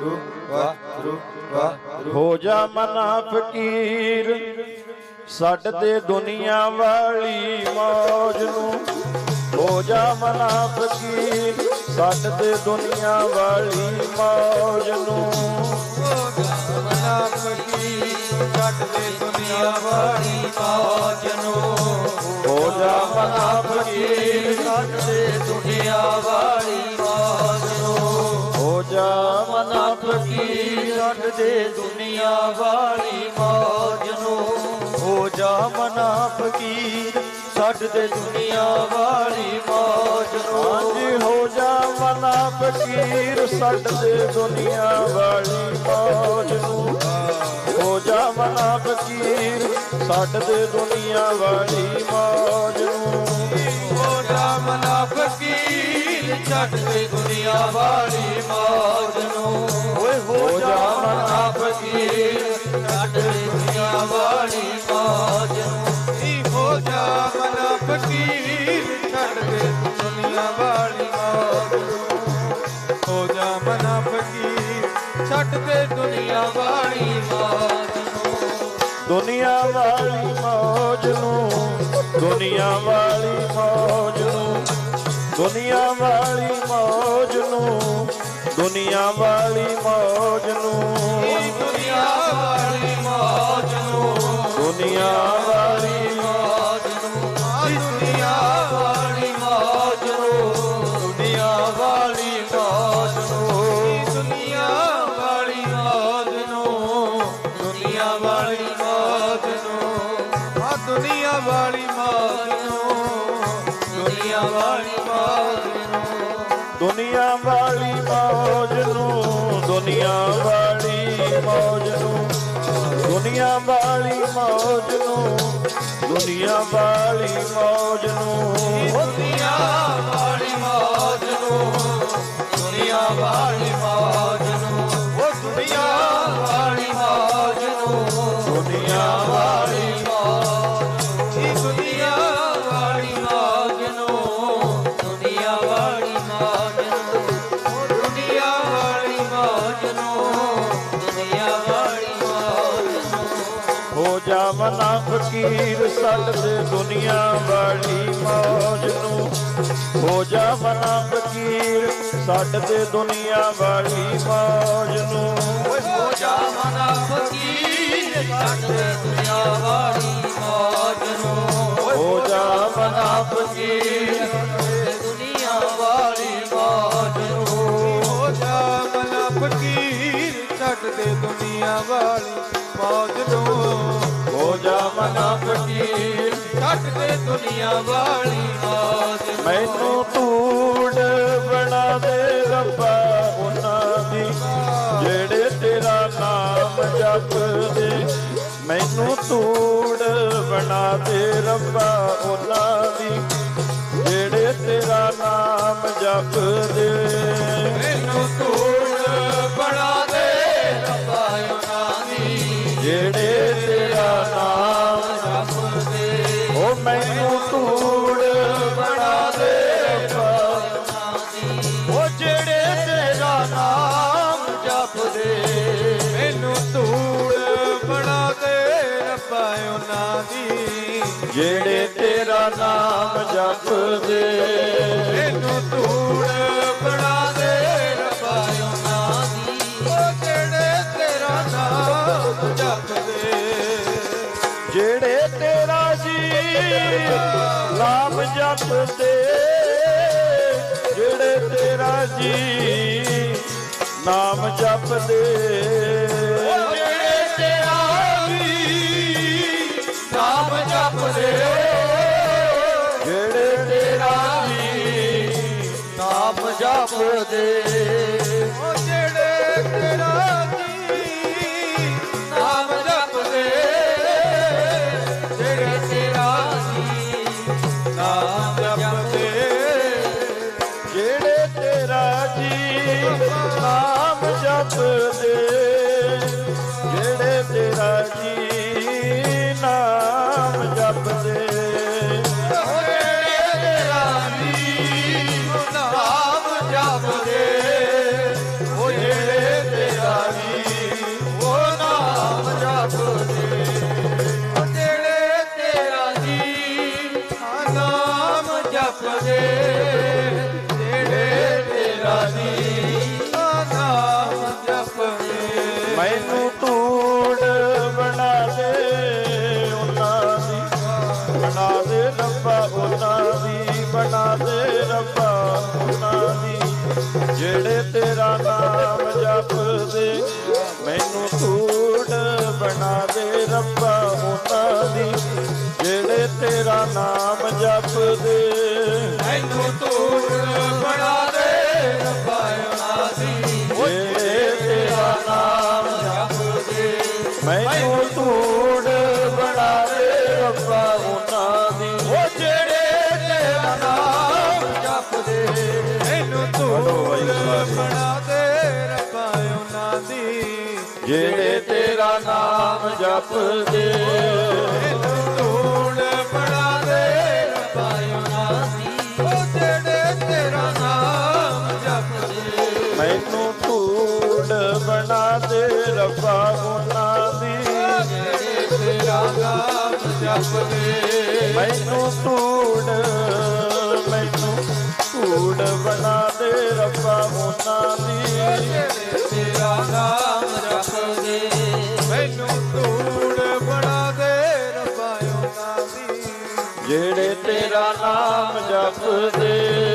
ਵਾਹਿਗੁਰੂ ਵਾਹਿਗੁਰੂ ਵਾਹਿਗੁਰੂ। ਹੋ ਜਾ ਮਨਾ ਫਕੀਰ ਛੱਡ ਦੇ ਦੁਨੀਆ ਵਾਲੀ ਮੌਜ ਨੂੰ। ਹੋ ਜਾ ਮਨਾ ਫਕੀਰ ਛੱਡ ਦੇ ਦੁਨੀਆ ਵਾਲੀ ਮੌਜ ਨੂੰ। ਮਨਾ ਫਕੀਰ ਛੱਡ ਦੇ ਦੁਨੀਆ ਵਾਲੀ ਮੌਜ ਨੂੰ। ਹੋ ਜਾ ਮਨਾ ਫਕੀਰ ਛੱਡ ਦੇ ਦੁਨੀਆ ਵਾਲੀ ਮਨਾ ਫਕੀਰ ਛੱਡ ਦੇ ਦੁਨੀਆ ਵਾਲੀ ਮੌਜ ਨੂੰ? ਹੋ ਜਾ ਮਨਾ ਫਕੀਰ ਛੱਡ ਦੇ ਦੁਨੀਆ ਵਾਲੀ ਮੌਜ ਨੂੰ। ਹਾਂਜੀ ਹੋ ਜਾ ਮਨਾ ਫਕੀਰ ਛੱਡ ਦੇ ਦੁਨੀਆ ਵਾਲੀ ਮੌਜ ਨੂੰ। ਹੋ ਜਾ ਮਨਾ ਫਕੀਰ ਛੱਡ ਦੇ ਦੁਨੀਆ ਵਾਲੀ ਮੌਜ ਨੂੰ। ਹੋ ਜਾ ਮਨਾ ਫਕੀਰ ਛੱਡ ਦੇ ਦੁਨੀਆ ਵਾਲੀ ਮੌਜ ਹੋ ਜਾ ਮਨਾ ਫਕੀਰ ਛੱਡ ਦੇ ਦੁਨੀਆ ਵਾਲੀ ਮੌਜ ਨੂੰ ਈ ਹੋ ਜਾ ਮਨਾ ਫਕੀਰ ਛੱਡ ਦੇ ਦੁਨੀਆ ਵਾਲੀ ਮੌਜ ਨੂੰ। ਹੋ ਜਾ ਮਨਾ ਫਕੀਰ ਛੱਡ ਦੇ ਦੁਨੀਆ ਵਾਲੀ ਮੌਜ ਨੂੰ। ਦੁਨੀਆ ਵਾਲੀ ਮੌਜ ਨੂੰ, ਦੁਨੀਆ ਵਾਲੀ ਮੌਜ ਨੂੰ। ਦੁਨੀਆ ਵਾਲੀ ਮੌਜ ਨੂੰ ਦੁਨੀਆ ਵਾਲੀ ਮੌਜ ਨੂੰ ਦੁਨੀਆ ਵਾਲੀ ਮੌਜ ਨੂੰ ਦੁਨੀਆ ਵਾਲੀ ਮੌਜ ਨੂੰ ਦੁਨੀਆ ਵਾਲੀ ਮੌਜ ਨੂੰ ਦੁਨੀਆ ਵਾਲੀ ਮੌਜ ਨੂੰ ਦੁਨੀਆ ਵਾਲੀ ਮੌਜ ਨੂੰ ਦੁਨੀਆ ਵਾਲੀ ਮੌਜ ਨੂੰ ਆ ਦੁਨੀਆ ਵਾਲੀ ਮੌਜ ਨੂੰ ਦੁਨੀਆ ਵਾਲੀ ਮੌਜ ਨੂੰ ਦੁਨੀਆ ਵਾਲੀ ਦੁਨੀਆ ਵਾਲੀ ਮੌਜ ਨੂੰ ਦੁਨੀਆ ਵਾਲੀ ਮੌਜ ਨੂੰ ਦੁਨੀਆ ਵਾਲੀ ਮੌਜ ਨੂੰ। ਫਕੀਰ ਛੱਡ ਦੇ ਦੁਨੀਆ ਵਾਲੀ ਮੌਜ ਨੂੰ। ਹੋ ਜਾ ਮਨਾ ਫਕੀਰ ਛੱਡ ਦੇ ਦੁਨੀਆ ਵਾਲੀ ਮੌਜ ਨੂੰ। ਹੋ ਜਾ ਮਨਾ ਫਕੀਰ ਛੱਡ ਦੇ ਦੁਨੀਆ ਵਾਲੀ ਮੌਜ ਨੂੰ। ਹੋ ਜਾ ਮਨਾ ਫਕੀਰ ਦੁਨੀਆ ਵਾਲੀ ਮੌਜ ਨੂੰ। ਹੋ ਜਾ ਮਨਾ ਫਕੀਰ ਛੱਡ ਦੇ ਦੁਨੀਆ ਵਾਲੀ ਮੌਜ ਨੂੰ। ਹੋ ਫਕੀਰ ਛੱਡ ਦੇ ਦੁਨੀਆ ਵਾਲੀ ਮੌਜ ਮੈਨੂੰ ਧੂੜ ਬਣਾ ਦੇ ਰੱਬਾ ਉਹਨਾਂ ਦੀ, ਜਿਹੜੇ ਤੇਰਾ ਨਾਮ ਜਪਦੇ। ਮੈਨੂੰ ਧੂੜ ਬਣਾ ਦੇ ਰੱਬਾ ਉਹਨਾਂ ਦੀ, ਜਿਹੜੇ ਤੇਰਾ ਨਾਮ ਜਪਦੇ। ਜਿਹੜੇ ਤੇਰਾ ਨਾਮ ਜਪਦੇ ਮੈਨੂੰ ਧੂੜ ਬਣਾ ਦੇ ਰੱਬਾ ਉਹਨਾਂ ਦੀ। ਉਹ ਜਿਹੜੇ ਤੇਰਾ ਨਾਮ ਜਪਦੇ ਜਿਹੜੇ ਤੇਰਾ ਜੀ ਨਾਮ ਜਪਦੇ ਜਿਹੜੇ ਤੇਰਾ ਜੀ ਨਾਮ ਜਪਦੇ ਦੇ ਜਪਦੇ ਉਹ ਜਿਹੜੇ ਤੇਰਾ ਜੀ ਨਾਮ ਜਪਦੇ, ਜਿਹੜੇ ਤੇਰਾ ਜੀ ਨਾਮ ਜਪਦੇ। ਜਿਹੜੇ ਤੇਰਾ ਜੀ ਨਾਮ ਜਪਦੇ ਤੇਰਾ ਨਾਮ ਜਪਦੇ। ਮੈਨੂੰ ਧੂੜ ਬਣਾ ਦੇ ਰੱਬਾ ਦੀ ਜਿਹੜੇ ਤੇਰਾ ਨਾਮ ਜਪਦੇ। ਮੈਨੂੰ ਧੂੜ ਬਣਾ ਦੇ ਰੱਬਾ ਉਹਨਾਂ ਦੀ ਉਹ ਜਿਹੜੇ ਤੇਰਾ ਨਾਮ ਜਪਦੇ ਮੈਨੂੰ ਵਾਹਿਗੁਰੂ। ਬਣਾ ਦੇ ਰੱਬਾ ਉਹਨਾਂ ਦੀ ਜਿਹੜੇ ਤੇਰਾ ਨਾਮ ਜਪਦੇ। ਮੈਨੂੰ ਦੇ ਰੱਬਾ ਉਹਨਾਂ ਦੀ ਜਿਹੜੇ ਤੇਰਾ ਨਾਮ ਜਪਦੇ ਮੈਨੂੰ ਧੂੜ ਮੈਨੂੰ ਧੂੜ ਬਣਾ ਦੇ ਰੱਬਾ ਉਹਨਾਂ ਦੀ। ਜਿਹੜੇ ਤੇਰਾ ਨਾਮ ਜਪਦੇ ਮੈਨੂੰ ਧੂੜ ਬਣਾ ਦੇ ਰੱਬਾ ਉਹਨਾਂ ਦੀ। ਜਿਹੜੇ ਤੇਰਾ ਨਾਮ ਜਪਦੇ